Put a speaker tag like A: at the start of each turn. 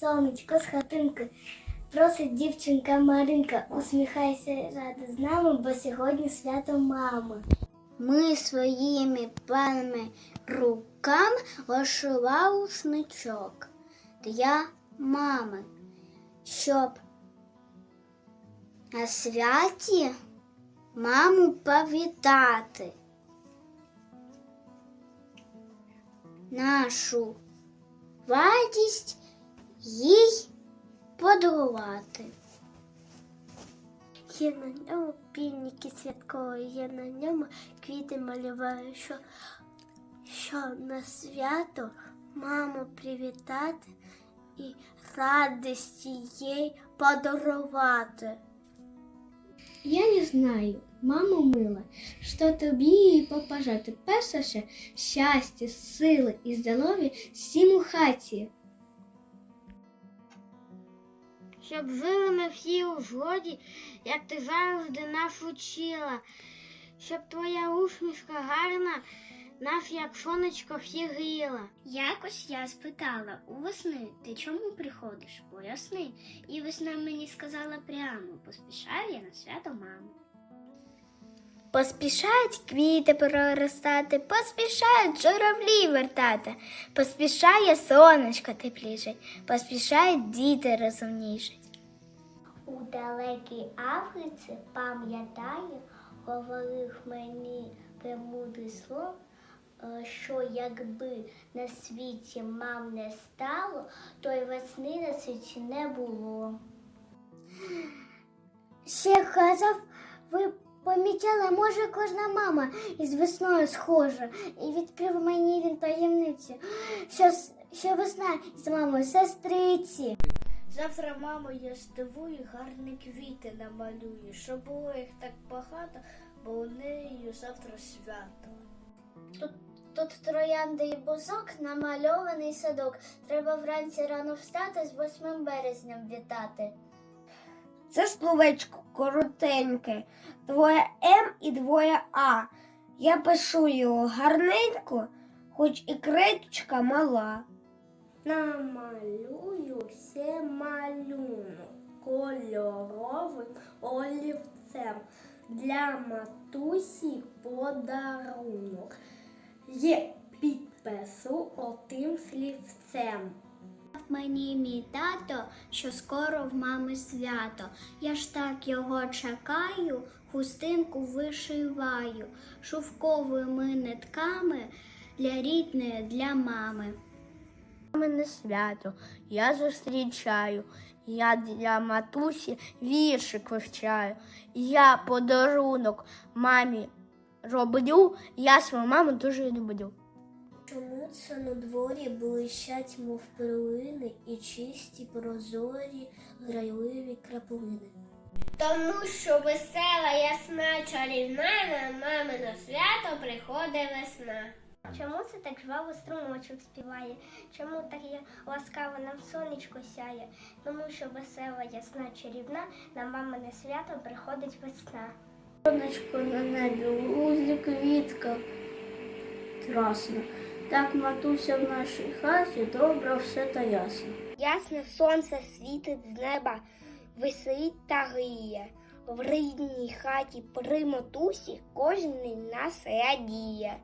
A: Сонечко з хатинки. Просить дівчинка Маринка, усміхайся ради з нами, бо сьогодні свято мами. Ми своїми панами руками вишивали сничок для мами, щоб на святі маму повітати. Нашу радість їй подарувати. Є на ньому пільники святкові, є на ньому квіти малюваю, що, що на свято маму привітати і радості їй подарувати. Я не знаю, мамо мила, що тобі їй побажати. Перше, щастя, сили і здоров'я всім у хаті.
B: щоб жили ми всі у згоді, як ти завжди нас учила, щоб твоя усмішка гарна, нас, як сонечко, всі.
A: Якось я спитала у весни, ти чому приходиш? Поясни. І весна мені сказала прямо, поспішаю я на свято мами. Поспішають квіти проростати, поспішають журавлі вертати, поспішає сонечко теплішать, поспішають діти розумнішать. У далекій Африці, пам'ятаю, говорив мені премудрий слов, що якби на світі мам не стало, то й весни на світі не було. Ще казав, ви помічали, може кожна мама із весною схожа, і відкрив мені він таємницю, що, що весна з мамою сестриці. Завтра маму я здивую, гарні квіти намалюю, щоб було їх так багато, бо у неї завтра свято. Тут, троянди і бузок, намальований садок. Треба вранці рано встати з 8 березням вітати.
C: Це словечко коротеньке, двоє М і двоє А. Я пишу його гарненько, хоч і креточка мала.
B: Намалюю все малюнок кольоровим олівцем. Для матусі подарунок. Є підпису отим слівцем.
A: Мені мій тато, що скоро в мами свято. Я ж так його чекаю, хустинку вишиваю, шовковими нитками для рідної, для мами.
C: Мене свято я зустрічаю. Я для матусі віршик вивчаю. Я подарунок мамі роблю, я свою маму дуже люблю.
A: Чому це на дворі блищать, мов перлини, і чисті, прозорі, грайливі краплини?
B: Тому що весела, ясна, чарівна на мамино свято приходить весна.
A: Чому це так жваво струмочок співає? Чому так я ласкаво нам сонечко сяє? Тому що весела, ясна, чарівна, на мамине свято приходить весна. Сонечко на небі, у лузі квітка красна. Так матуся в нашій хаті, добре все та ясно.
C: Ясне сонце світить з неба, веселить та гріє. В рідній хаті при матусі кожен нас радіє.